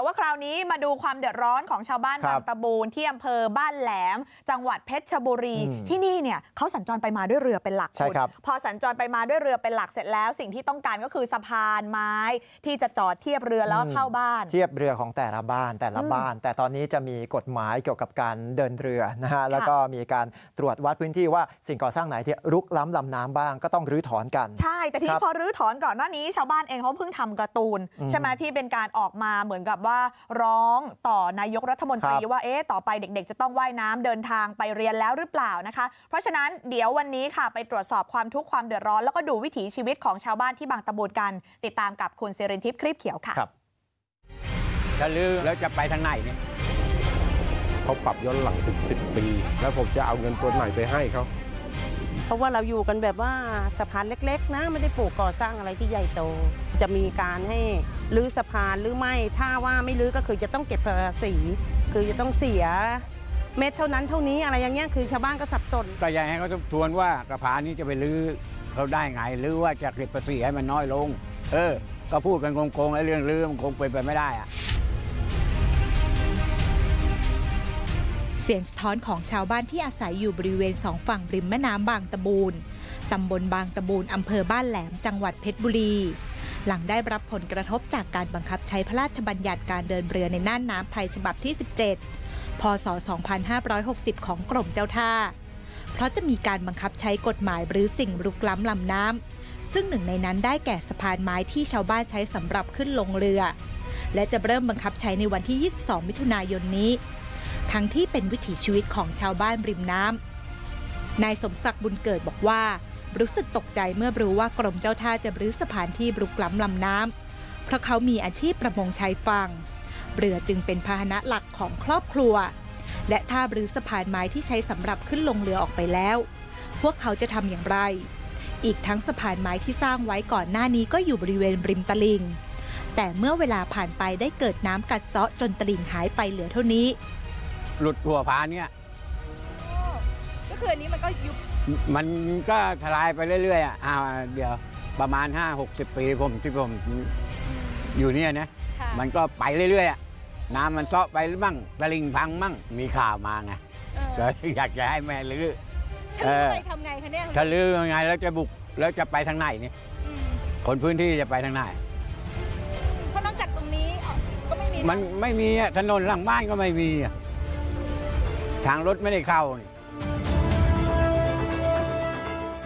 แต่ว่าคราวนี้มาดูความเดือดร้อนของชาวบ้านครับบางตะบูนที่อำเภอบ้านแหลม จังหวัดเพชรบุรีอืมที่นี่เนี่ยเขาสัญจรไปมาด้วยเรือเป็นหลักใช่ณครับพอสัญจรไปมาด้วยเรือเป็นหลักเสร็จแล้ว สิ่งที่ต้องการก็คือสะพานไม้ ที่จะจอดเทียบเรือแล้วก็เข้าบ้าน เทียบเรือของแต่ละบ้านแต่ละอืมบ้าน แต่ตอนนี้จะมีกฎหมายเกี่ยวกับการเดินเรือนะฮะแล้วก็มีการตรวจวัดพื้นที่ว่าสิ่งก่อสร้างไหนที่รุกล้ำลำน้ำบ้างก็ต้องรื้อถอนกัน ใช่ แต่ทีครันี้บพอรื้อถอนก่อนหน้านี้ ชาวบ้านเองเขาเพิ่งทำการ์ตูนอืมใช่ไหมที่เป็นการออกมาเหมือนกับว่าร้องต่อนายกรัฐมนตรีครับว่าเอ๊ะต่อไปเด็ก ๆ จะต้องว่ายน้ำเดินทางไปเรียนแล้วหรือเปล่านะคะ เพราะฉะนั้นเดี๋ยววันนี้ค่ะไปตรวจสอบความทุกข์ความเดือดร้อน แล้วก็ดูวิถีชีวิตของชาวบ้านที่บางตะบูนกัน ติดตามกับคุณสิรินทิพย์คลิปเขียวค่ะครับจะลือแล้วจะไปทางไหนเนี่ยเขาปรับย้อนหลังถึง10 ปี แล้วผมจะเอาเงินตัวไหนไปให้เขาเพ ราะว่าเราอยู่กันแบบว่าสะพานเล็ก ๆ นะ ไม่ได้ปลูกก่อสร้างอะไรที่ใหญ่โต จะมีการให้รื้อสะพานหรือไม่ถ้าว่าไม่รื้อก็คือจะต้องเก็บภาษีคือจะต้องเสียเม็ดเท่านั้นเท่านี้อะไรอย่างเงี้ยคือชาวบ้านก็สับสนก็อยากให้เขาทบทวนว่าสะพานนี้จะไปลื้อเขาได้ไงหรือว่าจะเก็บภาษีให้มันน้อยลง เออ ก็พูดกันโกงๆไอ้เรื่องลื้อมันคงเป็นไปไม่ได้อะ สียงสะท้อนของชาวบ้านที่อาศัยอยู่บริเวณสองฝั่งริมแม่น้ำบางตะบูนตำบลบางตะบูนอำเภอบ้านแหลมจังหวัดเพชรบุรี หลังได้รับผลกระทบจากการบังคับใช้พระราชบัญญัติการเดินเรือในน่านน้ำไทยฉบับที่ 17 พศ 2560 ของกรมเจ้าท่า เพราะจะมีการบังคับใช้กฎหมายหรือสิ่งรุกล้ำลำน้ำซึ่งหนึ่งในนั้นได้แก่สะพานไม้ที่ชาวบ้านใช้สำหรับขึ้นลงเรือ และจะเริ่มบังคับใช้ในวันที่ 22 มิถุนายนนี้ ทั้งที่เป็นวิถีชีวิตของชาวบ้านริมน้ำนายสมศักดิ์บุญเกิดบอกว่า รู้สึกตกใจเมื่อรู้ว่ากรมเจ้าท่าจะรื้อสะพานที่รุกล้ำลำน้ำเพราะเขามีอาชีพประมงชายฝั่งเรือจึงเป็นพาหนะหลักของครอบครัว และถ้ารื้อสะพานไม้ที่ใช้สำหรับขึ้นลงเรือออกไปแล้ว พวกเขาจะทำอย่างไร อีกทั้งสะพานไม้ที่สร้างไว้ก่อนหน้านี้ก็อยู่บริเวณริมตลิ่งแต่เมื่อเวลาผ่านไปได้เกิดน้ำกัดเซาะจนตลิ่งหายไปเหลือเท่านี้ หลุดหัวพานเนี่ยก็คืออันนี้มันก็ยุบมันก็ทลายไปเรื่อยๆอะอ่าเดี๋ยวประมาณ 5 60 ปีผมที่ผมอยู่เนี่ยนะค่ะมันก็ไปเรื่อยๆอะน้ำมันเซาะไปมั่งตะลิงพังมั่งมีข่าวมาไงก็อยากจะให้แม่ลื้อถ้ารู้ไปทำไงคะเนี่ยถ้าลื้อยังไงแล้วจะบุกแล้วจะไปทางไหนเนี่ยคนพื้นที่จะไปทางไหนเพราะนอกจากตรงนี้ก็ไม่มีมันไม่มีอะถนนหลังบ้านก็ไม่มีอะ ทางรถไม่ได้เข้า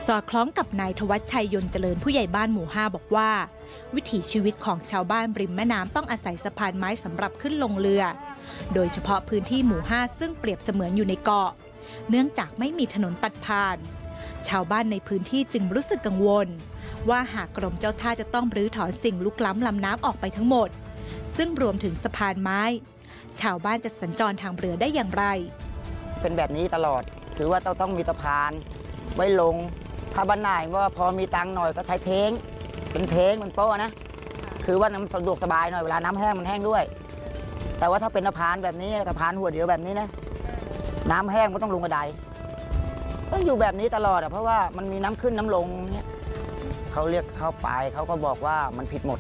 สอดคล้องกับนายทวัชชัยยนต์เจริญผู้ใหญ่บ้านหมู่ 5 บอกว่า วิถีชีวิตของชาวบ้านริมแม่น้ำต้องอาศัยสะพานไม้สำหรับขึ้นลงเรือ โดยเฉพาะพื้นที่หมู่ 5 ซึ่งเปรียบเสมือนอยู่ในเกาะ เนื่องจากไม่มีถนนตัดผ่าน ชาวบ้านในพื้นที่จึงรู้สึกกังวล ว่าหากกรมเจ้าท่าจะต้องรื้อถอนสิ่งลุกล้ำลำน้ำออกไปทั้งหมด ซึ่งรวมถึงสะพานไม้ ชาวบ้านจะสัญจรทางเรือได้อย่างไร เป็นแบบนี้ตลอด ถือว่าต้องต้องมีสะพาน ไว้ลง ถ้าบ้านไหนว่าพอมีตังหน่อยก็ใช้เทง เป็นเทงเป็นโป๊ะนะ คือว่าน้ำสะดวกสบายหน่อยเวลาน้ำแห้งมันแห้งด้วย แต่ว่าถ้าเป็นสะพานแบบนี้สะพานหัวเดียวแบบนี้นะ น้ำแห้งก็ต้องลงกระไดต้องอยู่แบบนี้ตลอดอะเพราะว่ามันมีน้ำขึ้นน้ำลงเนี่ยเขาเรียกเข้าไปเขาก็บอกว่ามันผิดหมด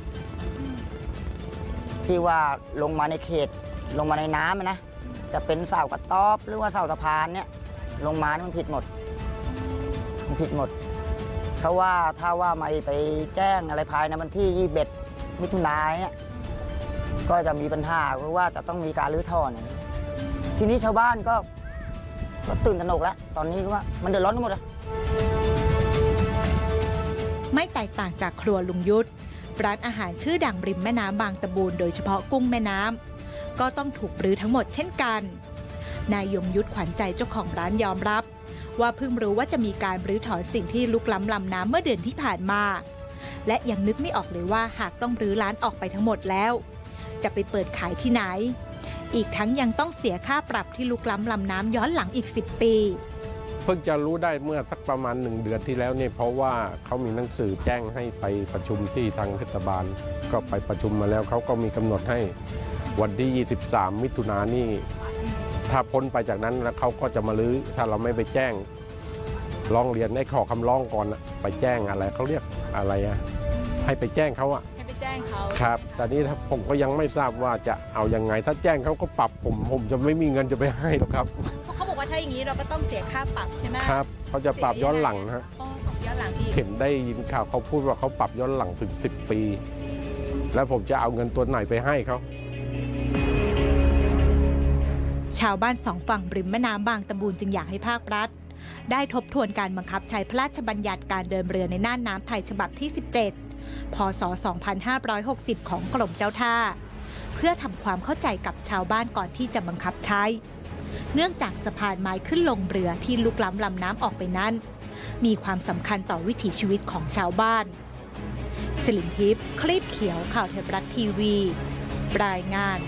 ที่ว่าลงมาในเขตลงมาในน้ำนะ จะเป็นเสากระต๊อบหรือว่าเสาสะพานเนี่ย ลงมานี่มันผิดหมด มันผิดหมดเขาว่าถ้าว่าไม่ไปแจ้งอะไรภายในวันที่ยี่สิบเอ็ดมิถุนายนเนี่ยก็จะมีปัญหาเพราะว่าจะต้องมีการรื้อถอนทีนี้ชาวบ้านก็ก็ตื่นตระหนกแล้ว ตอนนี้ว่ามันเดือดร้อนกันหมดอะไม่แตกต่างจากครัวลุงยุทธร้านอาหารชื่อดังริมแม่น้ำบางตะบูนโดยเฉพาะกุ้งแม่น้ำ ก็ต้องถูกรื้อทั้งหมดเช่นกัน นายยงยุทธขวัญใจเจ้าของร้านยอมรับ ว่าเพิ่งรู้ว่าจะมีการรื้อถอนสิ่งที่ลุกล้ำลำน้ำเมื่อเดือนที่ผ่านมา และยังนึกไม่ออกเลยว่าหากต้องรื้อร้านออกไปทั้งหมดแล้ว จะไปเปิดขายที่ไหน อีกทั้งยังต้องเสียค่าปรับที่ลุกล้ำลำน้ำย้อนหลังอีก 10 ปีเพิ่งจะรู้ได้เมื่อสักประมาณหนึ่งเดือนที่แล้วเนี่ยเพราะว่าเขามีหนังสือแจ้งให้ไปประชุมที่ทางเทศบาล ก็ไปประชุมมาแล้วเขาก็มีกำหนดให้ วันที่ 23 มิถุนายนนี่ถ้าพ้นไปจากนั้นแล้วเขาก็จะมาลื้อถ้าเราไม่ไปแจ้งร้องเรียนให้ขอคำร้องก่อนอะไปแจ้งอะไรเขาเรียกอะไรอะให้ไปแจ้งเขาอะแจ้งเขาครับแต่นี้ถ้าผมก็ยังไม่ทราบว่าจะเอายังไง ถ้าแจ้งเขาก็ปรับผมผมจะไม่มีเงินจะไปให้หรอกครับเพราะเขาบอกว่าถ้าอย่างนี้เราก็ต้องเสียค่าปรับใช่ไหมครับเขาจะปรับย้อนหลังนะฮะอ๋อปรับย้อนหลังอีกเห็นได้ยินข่าวเขาพูดว่าเขาปรับย้อนหลังถึง10 ปี แล้วผมจะเอาเงินตัวไหนไปให้เขา ชาวบ้านสองฝั่งริมแม่น้ำบางตะบูนจึงอยากให้ภาครัฐ ได้ทบทวนการบังคับใช้พระราชบัญญัติการเดินเรือในน่านน้ำไทยฉบับที่ 17 พศ 2560 ของกรมเจ้าท่า เพื่อทำความเข้าใจกับชาวบ้านก่อนที่จะบังคับใช้ เนื่องจากสะพานไม้ขึ้นลงเรือที่ลุกล้ำลำน้ำออกไปนั้น มีความสำคัญต่อวิถีชีวิตของชาวบ้านสิรินทิพย์คลีบเขียวข่าวเทพรัฐทีวี รายงาน